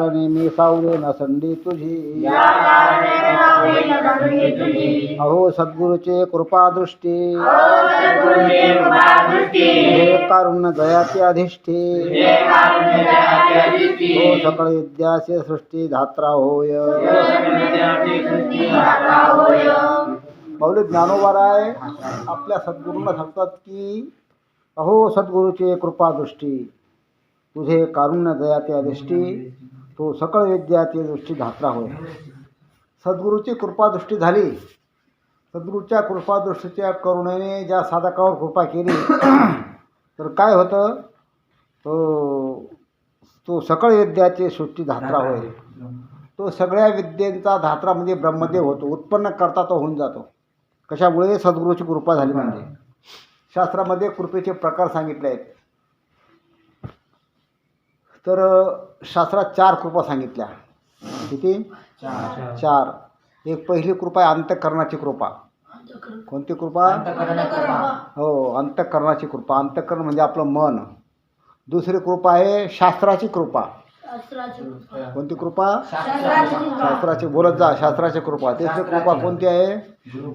कारणे मी सावले नसंडी तुझी। अहो सद्गुरूचे कृपा दृष्टी। कारुण्य दयाचे अधिष्ठी। हो सकळ विद्याचे सृष्टी धात्रा होय। मौलिक ज्ञानोबाराय आपल्या सद्गुरूंना सांगतात की अहो सद्गुरूचे कृपा दृष्टी तुझे कारुण्य दयाचे दृष्टी तो सकळ विद्याची दृष्टी धात्रा होय. सद्गुरूची कृपादृष्टी झाली. सद्गुरूच्या कृपादृष्टीच्या करुणेने ज्या साधकावर कृपा केली तर काय होतं? तो तो सकळ विद्याची सृष्टी धात्रा होय. तो सगळ्या विद्येचा धात्रा म्हणजे ब्रह्मदेव होतो. उत्पन्न करता तो होऊन जातो. कशामुळे? सद्गुरूची कृपा झाली म्हणजे. शास्त्रामध्ये कृपेचे प्रकार सांगितले आहेत. तर शास्त्रात चार कृपा सांगितल्या. किती? चार. एक पहिली कृपा आहे अंतःकरणाची कृपा. कोणती कृपा? हो अंतःकरणाची कृपा. अंतःकरण म्हणजे आपलं मन. दुसरी कृपा आहे शास्त्राची कृपा. कोणती कृपा? शास्त्राची बोलत जा शास्त्राची कृपा. तिसरी कृपा कोणती आहे?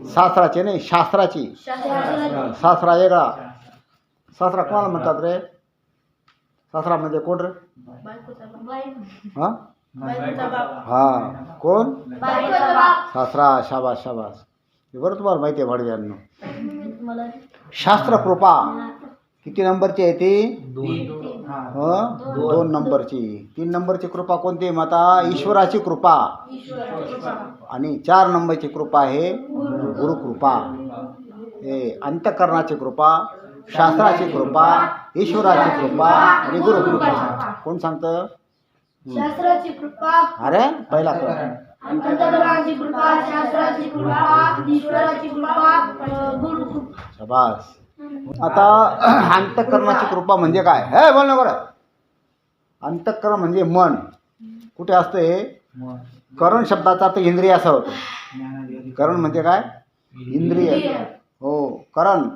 शास्त्राची नाही शास्त्राची. शास्त्रा वेगळा शास्त्रा कोणाला म्हणतात रे? शास्त्रा म्हणजे कोण रे? हा? हा. कोण? शास्त्रा शाबास शाबास. हे बरं तुम्हाला माहिती आहे भाडव्यांना. शास्त्र कृपा. किती नंबरची आहे ती? हं? दोन. नंबरची. तीन नंबरची कृपा कोणती आहे माता? ईश्वराची कृपा. आणि चार नंबरची कृपा आहे गुरुकृपा. हे अंतकरणाची कृपा. शास्त्राची कृपा ईश्वराची कृपा आणि गुरुकृपा. कोण सांगतं? शास्त्राची कृपा. अरे पहिला कर कृपा शास्त्राची कृपा ईश्वराची कृपा अं, गुरु कृपा शबास. आता अंतःकरणाची कृपा म्हणजे काय? हे बोल ना बरं अंतःकरण म्हणजे मन. कुठे असतं हे करण शब्दाचा अर्थ इंद्रिय असा होतो करण म्हणजे काय? इंद्रिय. हो करण.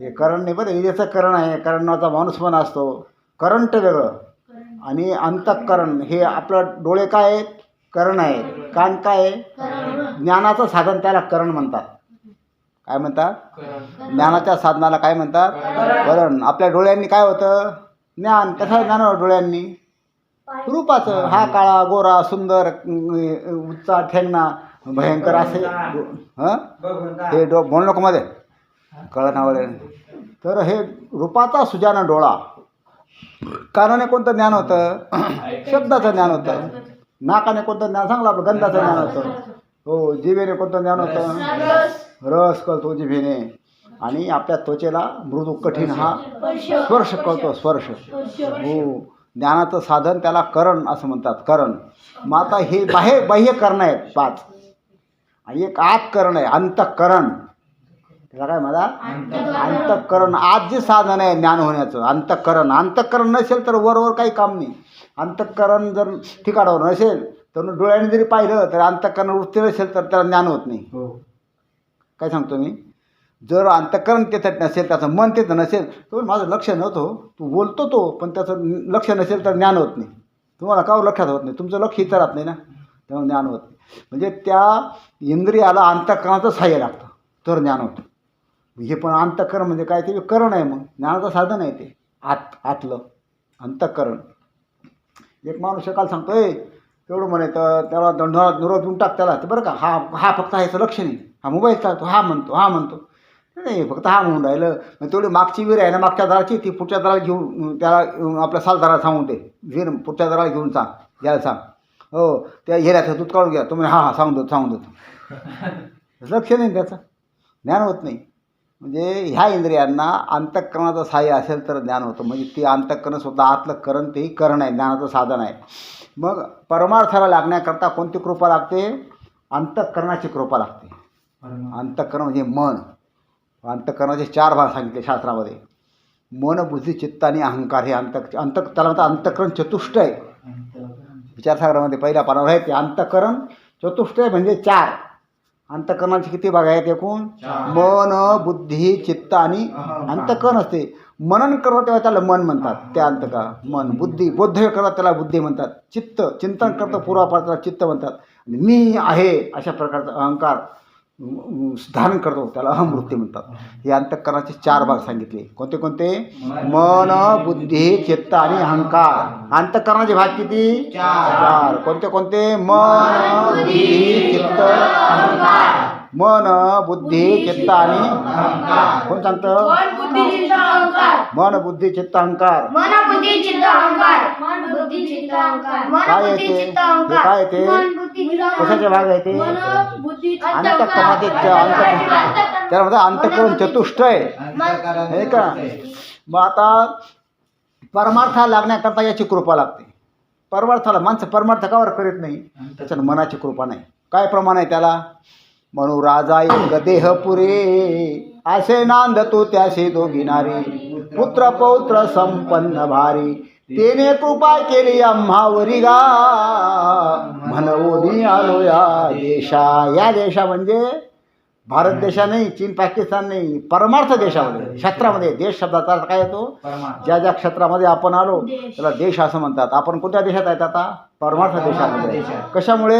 हे करण नाही बरं इंद्रियाचं करण आहे करणाचा माणूस पण असतो. करंट वेगळं. आणि अंतःकरण हे आपलं डोळे काय आहेत? करण आहे कान काय आहे? ज्ञानाचं साधन त्याला करण म्हणतात. काय म्हणतात? ज्ञानाच्या साधनाला काय म्हणतात? करण. आपल्या डोळ्यांनी काय होतं? ज्ञान. कसं ज्ञान डोळ्यांनी? रूपाचं. हा काळा गोरा सुंदर उच्चा ठेंगणा भयंकर असे. हं? डो बोल नको मध्ये. कळणावळे तर हे रूपाचा सुजाना डोळा. कानाने कोणतं ज्ञान होतं? शब्दाचं ज्ञान होतं. नाकाने कोणतं ज्ञान? सांगलं आपलं गंधाचं ज्ञान होतं. हो जिभेने कोणतं ज्ञान होतं? रस कळतो जिभेने. आणि आपल्या त्वचेला मृदू कठीण हा स्पर्श कळतो स्पर्श. हो ज्ञानाचं साधन त्याला करण असं म्हणतात करण. मग आता हे बाह्य बाह्य करणं आहेत पाच. आणि एक आत करण आहे अंतकरण. त्याला काय म्हणा? अंतःकरण. आज जे साधन आहे ज्ञान होण्याचं अंतःकरण. अंतःकरण नसेल तर वरवर काही काम नाही. अंतःकरण जर ठिकाणावर नसेल तर डोळ्याने जरी पाहिलं तर अंतःकरण वृत्ती नसेल तर त्याला ज्ञान होत नाही. काय सांगतो मी? जर अंतःकरण त्याच्यात नसेल त्याचं मन तिथं नसेल तर माझं लक्ष नव्हतं. हो. तू बोलतो तो पण त्याचं लक्ष नसेल तर ज्ञान होत नाही. तुम्हाला का लक्षात होत नाही? तुमचं लक्ष इथं राहत नाही ना? तेव्हा ज्ञान होत नाही. म्हणजे त्या इंद्रियाला अंतःकरणाचं सहाय्य लागतं. तर ज्ञान होतं. हे पण अंतःकरण म्हणजे काय ते करण आहे मग. ज्ञानाचं साधन आहे ते. आत आतलं. अंतःकरण. एक माणूस काल सांगतो ए तेवढं म्हणे तर त्याला दंडात निरोध देऊन टाक त्याला. तर बरं का? हा हा फक्त ह्याचं लक्ष नाही. हा मोबाईल चालतो हा म्हणतो हा म्हणतो. नाही फक्त हा म्हणून राहिलं. मग तेवढी मागची विहीर आहे ना मागच्या दाराची ती पुढच्या दाराला घेऊन त्याला आपल्या सालदाराला सांगून दे. विहीर पुढच्या दाराला घेऊन सांग यायला सांग. हो त्या हिऱ्याचं दूध काढून घ्या. तुम्ही हां हां सांगून देतो सांगून देतो. लक्ष नाही त्याचं. ज्ञान होत नाही. म्हणजे ह्या इंद्रियांना अंतःकरणाचं सहाय्य असेल तर ज्ञान होतं. म्हणजे ते अंतःकरण सुद्धा आतलं करण तेही करण आहे ज्ञानाचं साधन आहे. मग परमार्थाला लागण्याकरता कोणती कृपा लागते? अंतःकरणाची कृपा लागते. अंतःकरण म्हणजे मन. अंतःकरणाचे चार भाग सांगितले शास्त्रामध्ये. मन बुद्धी चित्त आणि अहंकार हे अंत अंत त्याला म्हणतात अंतःकरण चतुष्ट आहे. विचारसागरामध्ये पहिल्या पानावर आहे ते अंतःकरण चतुष्टय म्हणजे चार. अंतःकरणाचे किती भाग आहेत एकूण? मन बुद्धी चित्त आणि अंतःकरण असते. मनन करतो तेव्हा त्याला मन म्हणतात ते अंत का मन बुद्धी बोध करतात त्याला बुद्धी म्हणतात. चित्त चिंतन करतं पूर्वापार त्याला चित्त म्हणतात. मी आहे अशा प्रकारचा अहंकार धारण करतो त्याला अहमवृत्ती म्हणतात. हे अंतःकरणाचे चार भाग सांगितले. कोणते कोणते? मन बुद्धी चित्त आणि अहंकार. अंतःकरणाचे भाग किती? चार. कोणते कोणते? मन बुद्धी मन बुद्धी चित्त आणि कोण सांगतं? मन बुद्धी चित्त अहंकार. मन बुद्धी चित्त अहंकार. मन बुद्धी चित्त अहंकार. मन बुद्धी चित्त अहंकार. मन काय येते? हे काय येते? कशाचे भाग आहे ते? मन बुद्धी चित्त अंतःकरणाचे च- अंत त्याला म्हणतात अंतःकरण चतुष्टय हे का? मग आता परमार्थाला लागण्याकरता याची कृपा लागते. परमार्थाला माणसं परमार्थ कावर करीत नाही. त्याच्यानं मनाची कृपा नाही. काय प्रमाण आहे त्याला? म्हणू राजा एक देह पुरे. असे नांदतो त्याशी दोघी पुत्र पौत्र संपन्न भारी. तेने कृपा केली आम्हावरी गा म्हणून आलो या देशा. या देशा म्हणजे भारत देशा नाही चीन पाकिस्तान नाही परमार्थ देशामध्ये क्षेत्रामध्ये देश. शब्दाचा अर्थ काय येतो? ज्या ज्या क्षेत्रामध्ये आपण आलो त्याला देश असं म्हणतात. आपण कोणत्या देशात आहेत आता? परमार्थ देशामध्ये. कशामुळे?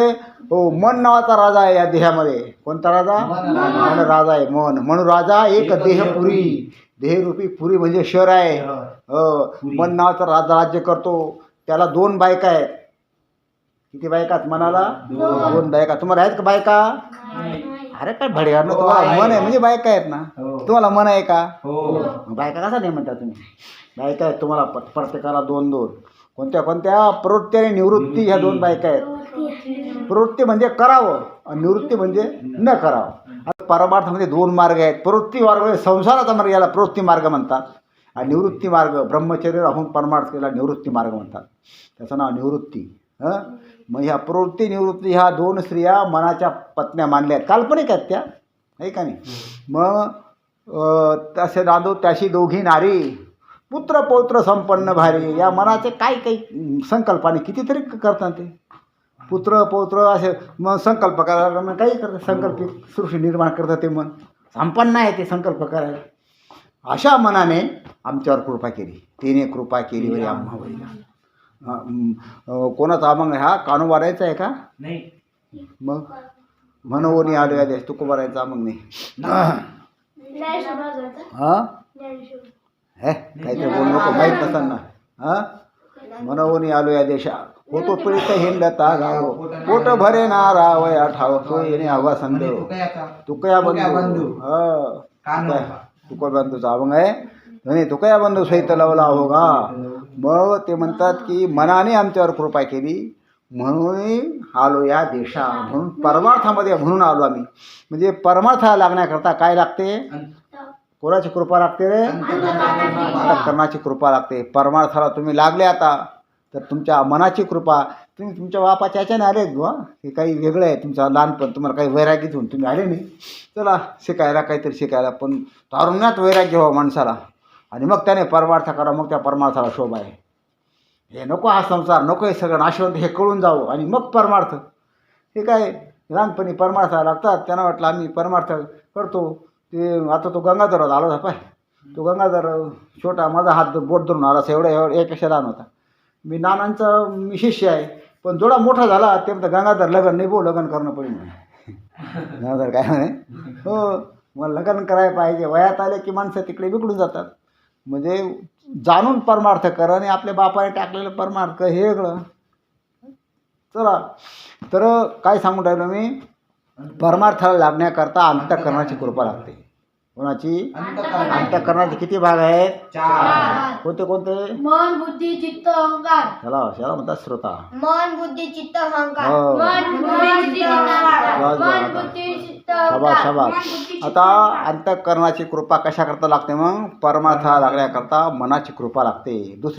हो मन नावाचा राजा आहे या देहामध्ये. कोणता राजा? मन राजा. आहे मन. म्हणून राजा एक देहपुरी देहरूपी पुरी म्हणजे शहर आहे. हो मन नावाचा राजा राज्य करतो. त्याला दोन बायका आहेत. किती बायका आहेत मनाला? दोन. बायका. तुम्हाला आहेत का बायका? अरे काय भडगार तुम्हाला मन आहे म्हणजे बायका आहेत ना. तुम्हाला मन आहे का? मग बायका कसा नाही म्हणता तुम्ही? बायका आहेत तुम्हाला प- प्रत्येकाला दोन दोन. कोणत्या कोणत्या? प्रवृत्ती आणि निवृत्ती ह्या दोन बायका आहेत. प्रवृत्ती म्हणजे करावं आणि निवृत्ती म्हणजे न करावं. आता परमार्थामध्ये दोन मार्ग आहेत. प्रवृत्ती मार्ग म्हणजे संसाराचा मार्ग याला प्रवृत्ती मार्ग म्हणतात. आणि निवृत्ती मार्ग ब्रह्मचर्य राहून परमार्थ केला निवृत्ती मार्ग म्हणतात. त्याचं नाव निवृत्ती. हं? मग ह्या प्रवृत्ती निवृत्ती ह्या दोन स्त्रिया मनाच्या पत्न्या मानल्या आहेत. काल्पनिक आहेत त्या. आहे का नाही? मग तसे नांदो त्याशी दोघी नारी पुत्र पौत्र संपन्न भारी या मनाचे काय काही संकल्पाने कितीतरी करतात ते. पुत्र पौत्र असे मग संकल्प करायला मग काही करतात. संकल्पित सृष्टी निर्माण करतात ते मन. संपन्न आहे ते संकल्प करायला. अशा मनाने आमच्यावर कृपा केली. तिने कृपा केली. वरी आम्हावरी अं, अं, कोणाचा मग हा? कानोबारायचा आहे का? नाही. मग? म्हणून आलो या देश तुकोबारायचा मग नाही. हा? हे काहीतरी बोलू नको माहीत नसताना हा? म्हणून आलो या देशा होतो पीडित हिंडता गाव पोट भरे ना रावया ठाव तो येणे हवा संदेव. तुकया बंधू. हा. तुका बंधूचा अभंग आहे. म्हणे तुकया बंधू सहित लवला हो गा मग ते म्हणतात की मनाने आमच्यावर कृपा केली. म्हणून आलो या देशा म्हणून परमार्थामध्ये म्हणून आलो आम्ही. म्हणजे परमार्थाला लागण्याकरता काय लागते? कोणाची कृपा लागते रे? कर्णाची कृपा लागते. परमार्थाला तुम्ही लागले आता तर तुमच्या मनाची कृपा. तुम्ही तुमच्या बापाच्या याच्याने आले बुवा. हे काही वेगळं आहे. तुमचं लहानपण तुम्हाला काही वैराग्य घेऊन तुम्ही आले नाही. चला शिकायला काहीतरी शिकायला. पण तारुण्यात वैराग्य व्हावं माणसाला. आणि मग त्याने परमार्थ करा मग त्या परमार्थाला शोभा आहे. हे नको हा संसार नको हे सगळं नाशवंत हे कळून जावं. आणि मग परमार्थ. हे काय लहानपणी परमार्थ लागतात. त्यांना वाटलं आम्ही परमार्थ करतो. ते आता तो गंगाधर होता पाय. तो गंगाधर छोटा माझा हात बोट धरून आला असा एवढा एवढा यापेक्षा लहान होता. मी नानांचा मी शिष्य आहे. पण जोडा मोठा झाला ते म्हणतं गंगाधर लग्न नाही भाऊ लग्न करणं पडेल गंगाधर काय म्हणे? हो मग लग्न करायला पाहिजे. वयात आले की माणसं तिकडे बिघडून जातात. म्हणजे जाणून परमार्थ कर आणि आपल्या बापाने टाकलेलं परमार्थ हे वेगळं. चला. तर काय सांगून राहिलो मी? परमार्थाला लागण्याकरता अंतकरणाची कृपा लागते. कोणाची? अंतःकरणाचे. किती भाग आहेत? कोणते कोणते? मन बुद्धी चित्त अहंकार. चला म्हणतात श्रोता. मन बुद्धी चित्त अहंकार. हो. मन बुद्धी चित्त अहंकार. बस, बस, मन आता. बुद्धी चित्त शाबास अहंकार. शाबास मन बुद्धी चित्त आता अहंकार. अंतःकरणाची कृपा कशा करता लागते मग? परमार्थाला लागण्याकरता मनाची कृपा लागते. दुसरी